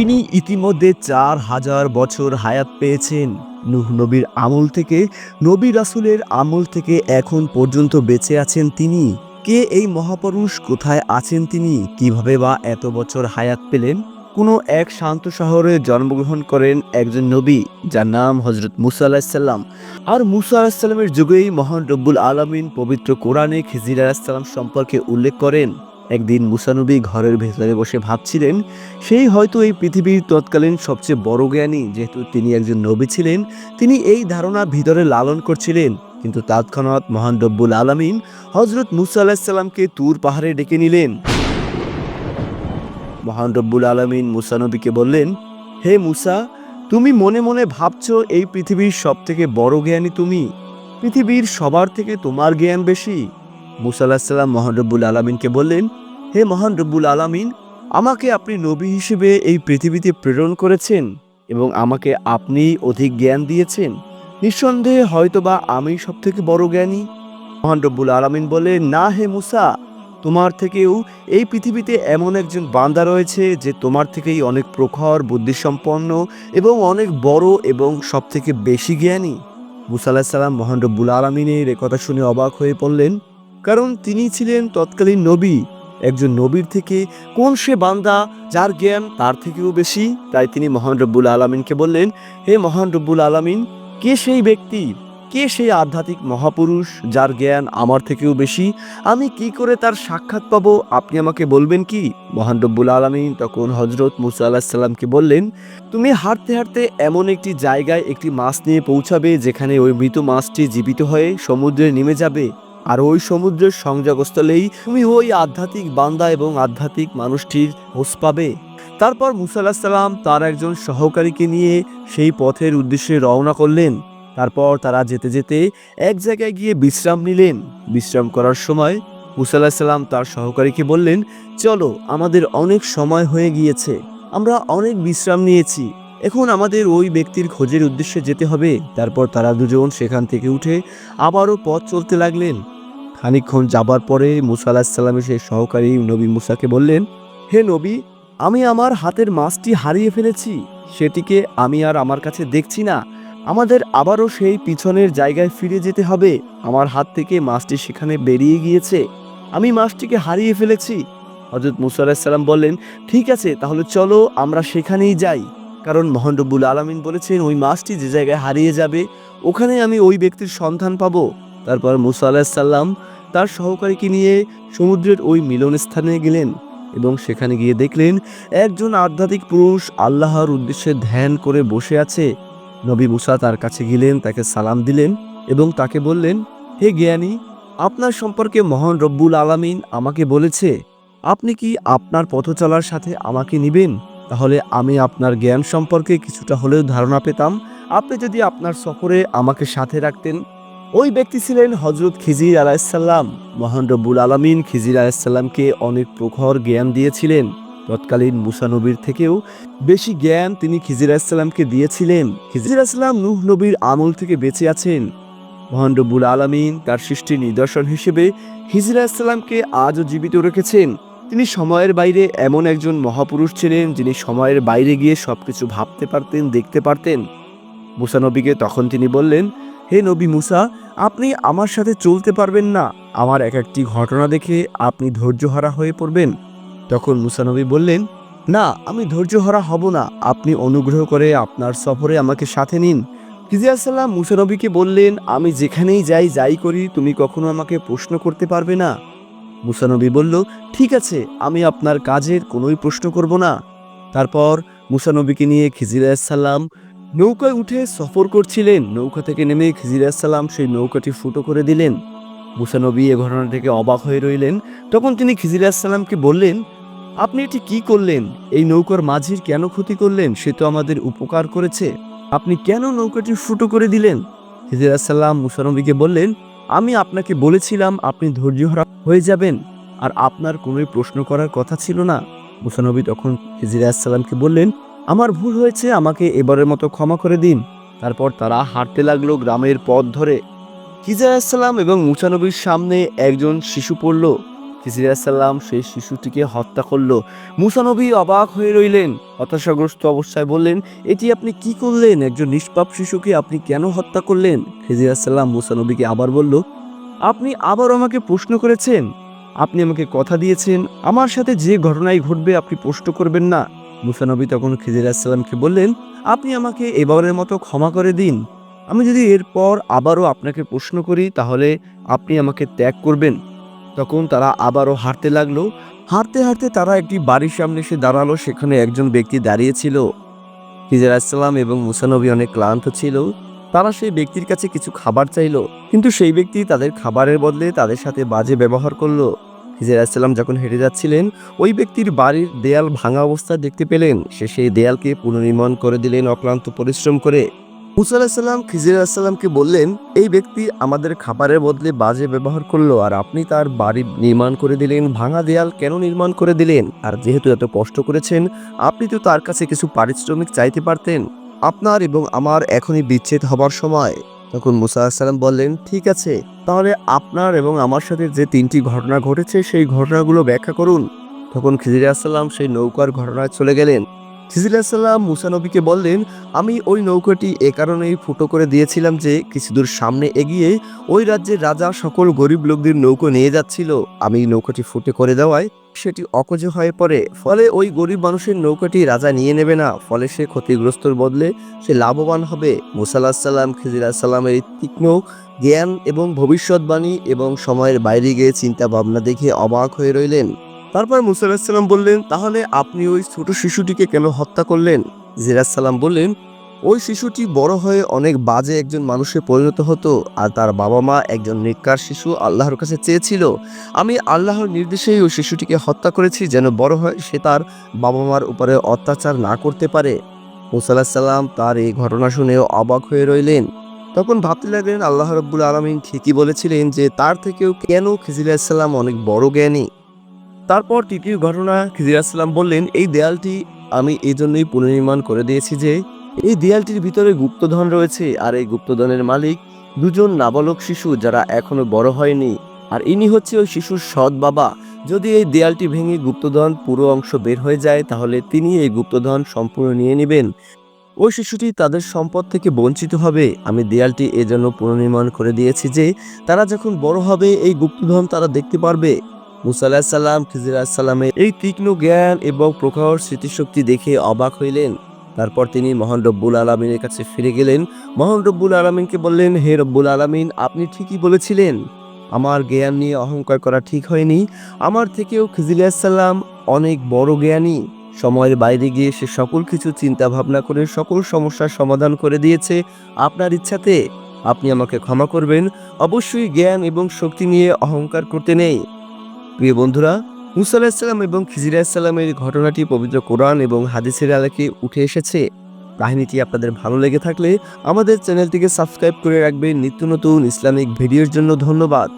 তিনি ইতিমধ্যে চার হাজার বছর হায়াত পেয়েছেন। নুহ নবীর আমল থেকে, নবী রাসূলের আমল থেকে এখন পর্যন্ত বেঁচে আছেন তিনি। কে এই মহাপুরুষ, কোথায় আছেন তিনি, কীভাবে বা এত বছর হায়াত পেলেন? কোনো এক শান্ত শহরে জন্মগ্রহণ করেন একজন নবী, যার নাম হজরত মুসা আলাহিসাল্লাম আর মুসা আলাহিসাল্লামের যুগেই মহান রব্বুল আলমিন পবিত্র কোরআনে খিজির আলাহিসাল্লাম সম্পর্কে উল্লেখ করেন। একদিন মুসানবী ঘরের ভেতরে বসে ভাবছিলেন, সেই হয়তো এই পৃথিবীর তৎকালীন সবচেয়ে বড় জ্ঞানী, যেহেতু তিনি একজন নবী ছিলেন, তিনি এই ধারণা ভিতরে লালন করছিলেন। কিন্তু তৎক্ষণাৎ মহান রব্বুল আলমিন হজরত মুসা আলাহিসাল্লামকে তুর পাহাড়ে ডেকে নিলেন। মহান রব্বুল আলমিন মুসানবীকে বললেন, হে মুসা, তুমি মনে মনে ভাবছ এই পৃথিবীর সব থেকে বড় জ্ঞানী তুমি? পৃথিবীর সবার থেকে তোমার জ্ঞান বেশি? মুসা আলাহিসাল্লাম মহান রব্বুল আলমিনকে বললেন, হে মহান রব্বুল আলমিন, আমাকে আপনি নবী হিসেবে এই পৃথিবীতে প্রেরণ করেছেন এবং আমাকে আপনি অধিক জ্ঞান দিয়েছেন। নিঃসন্দেহে হয়তোবা আমি সব থেকে বড় জ্ঞানী। মহান রব্বুল আলমিন বলে না হে মুসা, তোমার থেকেও এই পৃথিবীতে এমন একজন বান্দা রয়েছে যে তোমার থেকেই অনেক প্রখর, বুদ্ধিসম্পন্ন এবং অনেক বড় এবং সব থেকে বেশি জ্ঞানী। মুসা আলাহিসাল্লাম মহান রব্বুল আলমিনের কথা শুনে অবাক হয়ে পড়লেন। কারণ তিনি ছিলেন তৎকালীন নবী। একজন নবীর থেকে কোন সে বান্দা যার জ্ঞান তার থেকেও বেশি? তাই তিনি মহান রব্বুল আলমিনকে বললেন, হে মহান রব্বুল আলমিন, কে সেই ব্যক্তি? কে সেই আধ্যাত্মিক মহাপুরুষ যার জ্ঞান আমার থেকেও বেশি? আমি কি করে তার সাক্ষাৎ পাব? আপনি আমাকে বলবেন কি? মহান রব্বুল আলমিন তখন হজরত মুসা আলাহিসাল্লামকে বললেন, তুমি হাঁটতে হাঁটতে এমন একটি জায়গায় একটি মাছ নিয়ে পৌঁছাবে, যেখানে ওই মৃত মাছটি জীবিত হয়ে সমুদ্রে নেমে যাবে। আর ওই সমুদ্রের সংযোগস্থলেই তুমি ওই আধ্যাত্মিক বান্দা এবং আধ্যাত্মিক মানুষটির হোস পাবে। তারপর মুসা আলাহিসাল্লাম তার একজন সহকারীকে নিয়ে সেই পথের উদ্দেশ্যে রওনা করলেন। তারপর তারা যেতে যেতে এক জায়গায় গিয়ে বিশ্রাম নিলেন। বিশ্রাম করার সময় মুসা আলাহিসাল্লাম তার সহকারীকে বললেন, চলো, আমাদের অনেক সময় হয়ে গিয়েছে। আমরা অনেক বিশ্রাম নিয়েছি। এখন আমাদের ওই ব্যক্তির খোঁজের উদ্দেশ্যে যেতে হবে। তারপর তারা দুজন সেখান থেকে উঠে আবারও পথ চলতে লাগলেন। খানিকক্ষণ যাবার পরে মুসা আলাহিসাল্লামের সেই সহকারী নবী মুসাকে বললেন, হে নবী, আমি আমার হাতের মাছটি হারিয়ে ফেলেছি। সেটিকে আমি আর আমার কাছে দেখছি না। আমাদের আবারও সেই পিছনের জায়গায় ফিরে যেতে হবে। আমার হাত থেকে মাছটি সেখানে বেরিয়ে গিয়েছে। আমি মাছটিকে হারিয়ে ফেলেছি। হজরত মুসা আলাহিসাল্লাম বললেন, ঠিক আছে, তাহলে চলো আমরা সেখানেই যাই। কারণ মোহন রব্বুল আলমিন বলেছেন, ওই মাছটি যে জায়গায় হারিয়ে যাবে, ওখানে আমি ওই ব্যক্তির সন্ধান পাবো। তারপর মুসা আলাহিসাল্লাম তার সহকারীকে নিয়ে সমুদ্রের ওই মিলন স্থানে গেলেন এবং সেখানে গিয়ে দেখলেন একজন আধ্যাত্মিক পুরুষ আল্লাহর উদ্দেশ্যে ধ্যান করে বসে আছে। নবী মুসা তার কাছে গেলেন, তাকে সালাম দিলেন এবং তাকে বললেন, হে জ্ঞানী, আপনার সম্পর্কে মহান রব্বুল আলামিন আমাকে বলেছে, আপনি কি আপনার পথ চলার সাথে আমাকে নিবেন? তাহলে আমি আপনার জ্ঞান সম্পর্কে কিছুটা হলেও ধারণা পেতাম। আপনি যদি আপনার সফরে আমাকে সাথে রাখতেন ওই ব্যক্তি ছিলেন হজরত খিজির আলাইসাল্লাম মহান রব্বুল আলমিন খিজির আলাইসাল্লামকে অনেক প্রখর জ্ঞান দিয়েছিলেন। তৎকালীন মুসানবীর থেকেও বেশি জ্ঞান তিনি খিজির আলাইসাল্লামকে দিয়েছিলেন। খিজির আসলাম নূহ নবীর আমল থেকে বেঁচে আছেন। মহান রব্বুল আলমিন তার সৃষ্টির নিদর্শন হিসেবে হিজির আলাইসাল্লামকে আজও জীবিত রেখেছেন। তিনি সময়ের বাইরে এমন একজন মহাপুরুষ ছিলেন যিনি সময়ের বাইরে গিয়ে সবকিছু ভাবতে পারতেন, দেখতে পারতেন। মুসানবীকে তখন তিনি বললেন হে নবী মুসা, আপনি আমার সাথে চলতে পারবেন না। আমার এক একটি ঘটনা দেখে আপনি ধৈর্যহারা হয়ে পড়বেন। তখন মুসা নবী বললেন, না, আমি ধৈর্যহারা হব না। আপনি অনুগ্রহ করে আপনার সফরে আমাকে সাথে নিন। ফিজিয়াসাল্লাম মুসা নবীকে বললেন, আমি যেখানেই যাই যাই করি, তুমি কখনো আমাকে প্রশ্ন করতে পারবে না। মুসানবী বলল, ঠিক আছে, আমি আপনার কাজের কোনোই প্রশ্ন করব না। তারপর মুসানবীকে নিয়ে খিজির সাল্লাম নৌকায় উঠে সফর করছিলেন। নৌকা থেকে নেমে খিজির সাল্লাম সেই নৌকাটি ফুটো করে দিলেন। মুসানবী এ ঘটনা থেকে অবাক হয়ে রইলেন। তখন তিনি খিজির সাল্লামকে বললেন, আপনি এটি কি করলেন? এই নৌকার মাঝির কেন ক্ষতি করলেন? সে তো আমাদের উপকার করেছে। আপনি কেন নৌকাটি ফুটো করে দিলেন? খিজির সাল্লাম মুসানবীকে বললেন, আমি আপনাকে বলেছিলাম আপনি ধৈর্যহারা হয়ে যাবেন, আর আপনার কোনোই প্রশ্ন করার কথা ছিল না। মুসানবী তখন হিজির আসসালামকে বললেন আমার ভুল হয়েছে, আমাকে এবারের মতো ক্ষমা করে দিন। তারপর তারা হাঁটতে লাগল গ্রামের পথ ধরে। হিজার আসসালাম এবং মুসানবীর সামনে একজন শিশু পড়ল। খিজিরাসাল্লাম সেই শিশুটিকে হত্যা করল। মুসানবী অবাক হয়ে রইলেন। হতাশাগ্রস্ত অবস্থায় বললেন, এটি আপনি কি করলেন? একজন নিষ্পাপ শিশুকে আপনি কেন হত্যা করলেন? খিজিরাসাল্লাম মুসানবীকে আবার বলল, আপনি আবার আমাকে প্রশ্ন করেছেন। আপনি আমাকে কথা দিয়েছেন। আমার সাথে যে ঘটনাই ঘটবে, আপনি প্রশ্ন করবেন না। মুসানবী তখন খিজিরাসাল্লামকে বললেন, আপনি আমাকে এবারের মতো ক্ষমা করে দিন। আমি যদি এরপর আবারও আপনাকে প্রশ্ন করি, তাহলে আপনি আমাকে ত্যাগ করবেন। তখন তারা আবারও হাঁটতে লাগল। হাঁটতে হাঁটতে তারা একটি বাড়ির সামনে এসে দাঁড়াল, সেখানে একজন ব্যক্তি দাঁড়িয়েছিল খিজার আসসালাম এবং মুসানবী অনেক ক্লান্ত ছিল। তারা সেই ব্যক্তির কাছে কিছু খাবার চাইলো, কিন্তু সেই ব্যক্তি তাদের খাবারের বদলে তাদের সাথে বাজে ব্যবহার করল। খিজার আসসালাম যখন হেঁটে যাচ্ছিলেন, ওই ব্যক্তির বাড়ির দেয়াল ভাঙা অবস্থা দেখতে পেলেন। সে সেই দেয়ালকে পুনর্নির্মাণ করে দিলেন, অক্লান্ত পরিশ্রম করে। মুসা আলাহিসাল্লাম খিজির আলাহিসাল্লামকে বললেন, এই ব্যক্তি আমাদের খাবারের বদলে বাজে ব্যবহার করল আর আপনি তার বাড়ি নির্মাণ করে দিলেন, ভাঙা দেয়াল কেন নির্মাণ করে দিলেন? আর যেহেতু এত কষ্ট করেছেন, আপনি তো তার কাছে কিছু পারিশ্রমিক চাইতে পারতেন। আপনার এবং আমার এখনই বিচ্ছেদ হবার সময়। তখন মুসা বললেন, ঠিক আছে, তাহলে আপনার এবং আমার সাথে যে তিনটি ঘটনা ঘটেছে, সেই ঘটনাগুলো ব্যাখ্যা করুন। তখন খিজির আসসালাম সেই নৌকার ঘটনায় চলে গেলেন। খিজির আসসালাম মুসানবীকে বললেন, আমি ওই নৌকাটি এ কারণেই ফুটো করে দিয়েছিলাম যে কিছু দূর সামনে এগিয়ে ওই রাজ্যের রাজা সকল গরিব লোকদের নৌকো নিয়ে যাচ্ছিল। আমি নৌকাটি ফুটে করে দেওয়ায় সেটি অকজ হয়ে পড়ে। ফলে ওই গরিব মানুষের নৌকাটি রাজা নিয়ে নেবে না। ফলে সে ক্ষতিগ্রস্তর বদলে সে লাভবান হবে। মুসাল্লাহ সাল্লাম খিজির সাল্লামের তীক্ষ্ণ জ্ঞান এবং ভবিষ্যৎবাণী এবং সময়ের বাইরে গিয়ে চিন্তা ভাবনা দেখে অবাক হয়ে রইলেন। তারপর মুসা আলাহিসাল্লাম বললেন, তাহলে আপনি ওই ছোট শিশুটিকে কেন হত্যা করলেন? জিরাসাল্লাম বললেন ওই শিশুটি বড় হয়ে অনেক বাজে একজন মানুষে পরিণত হতো আর তার বাবা মা একজন নিকার শিশু আল্লাহর কাছে চেয়েছিল। আমি আল্লাহর নির্দেশেই ওই শিশুটিকে হত্যা করেছি যেন বড় হয়, সে তার বাবা মার উপরে অত্যাচার না করতে পারে। মুসাল্লাহ সাল্লাম তার এই ঘটনা শুনেও অবাক হয়ে রইলেন। তখন ভাবতে লাগলেন, আল্লাহ রব্বুল আলমিন ঠিকই বলেছিলেন যে তার থেকেও কেন খিজির সাল্লাম অনেক বড় জ্ঞানী? তারপর তৃতীয় ঘটনা খিজির আসসালাম বললেন, এই দেয়ালটি আমি এই জন্যই পুনর্নির্মাণ করে দিয়েছি যে এই দেয়ালটির ভিতরে গুপ্তধন রয়েছে, আর এই গুপ্তধনের মালিক দুজন নাবালক শিশু যারা এখনও বড় হয়নি। আর ইনি হচ্ছে ওই শিশুর সৎ বাবা। যদি এই দেয়ালটি ভেঙে গুপ্তধন পুরো অংশ বের হয়ে যায়, তাহলে তিনি এই গুপ্তধন সম্পূর্ণ নিয়ে নেবেন। ওই শিশুটি তাদের সম্পদ থেকে বঞ্চিত হবে। আমি দেয়ালটি এজন্য পুনর্নির্মাণ করে দিয়েছি যে, তারা যখন বড় হবে, এই গুপ্তধন তারা দেখতে পারবে। মুসা আলাহিসাল্লাম খিজির সাল্লামের এই তীক্ষ্ণ জ্ঞান এবং প্রখর স্মৃতিশক্তি দেখে অবাক হইলেন। তারপর তিনি মহান রব্বুল আলমিনের কাছে ফিরে গেলেন। মহান রব্বুল আলমিনকে বললেন, হে রব্বুল আলমিন, আপনি ঠিকই বলেছিলেন, আমার জ্ঞান নিয়ে অহংকার করা ঠিক হয়নি। আমার থেকেও খিজির সাল্লাম অনেক বড় জ্ঞানী। সময়ের বাইরে গিয়ে সে সকল কিছু চিন্তা ভাবনা করে সকল সমস্যার সমাধান করে দিয়েছে। আপনার ইচ্ছাতে আপনি আমাকে ক্ষমা করবেন। অবশ্যই জ্ঞান এবং শক্তি নিয়ে অহংকার করতে নেই। প্রিয় বন্ধুরা মুসা আলাহিসাল্লাম এবং খিজিরাইসাল্লামের ঘটনাটি পবিত্র কোরআন এবং হাদিসের আলোকে উঠে এসেছে। কাহিনীটি আপনাদের ভালো লেগে থাকলে আমাদের চ্যানেলটিকে সাবস্ক্রাইব করে রাখবেন। নিত্য নতুন ইসলামিক ভিডিওর জন্য ধন্যবাদ।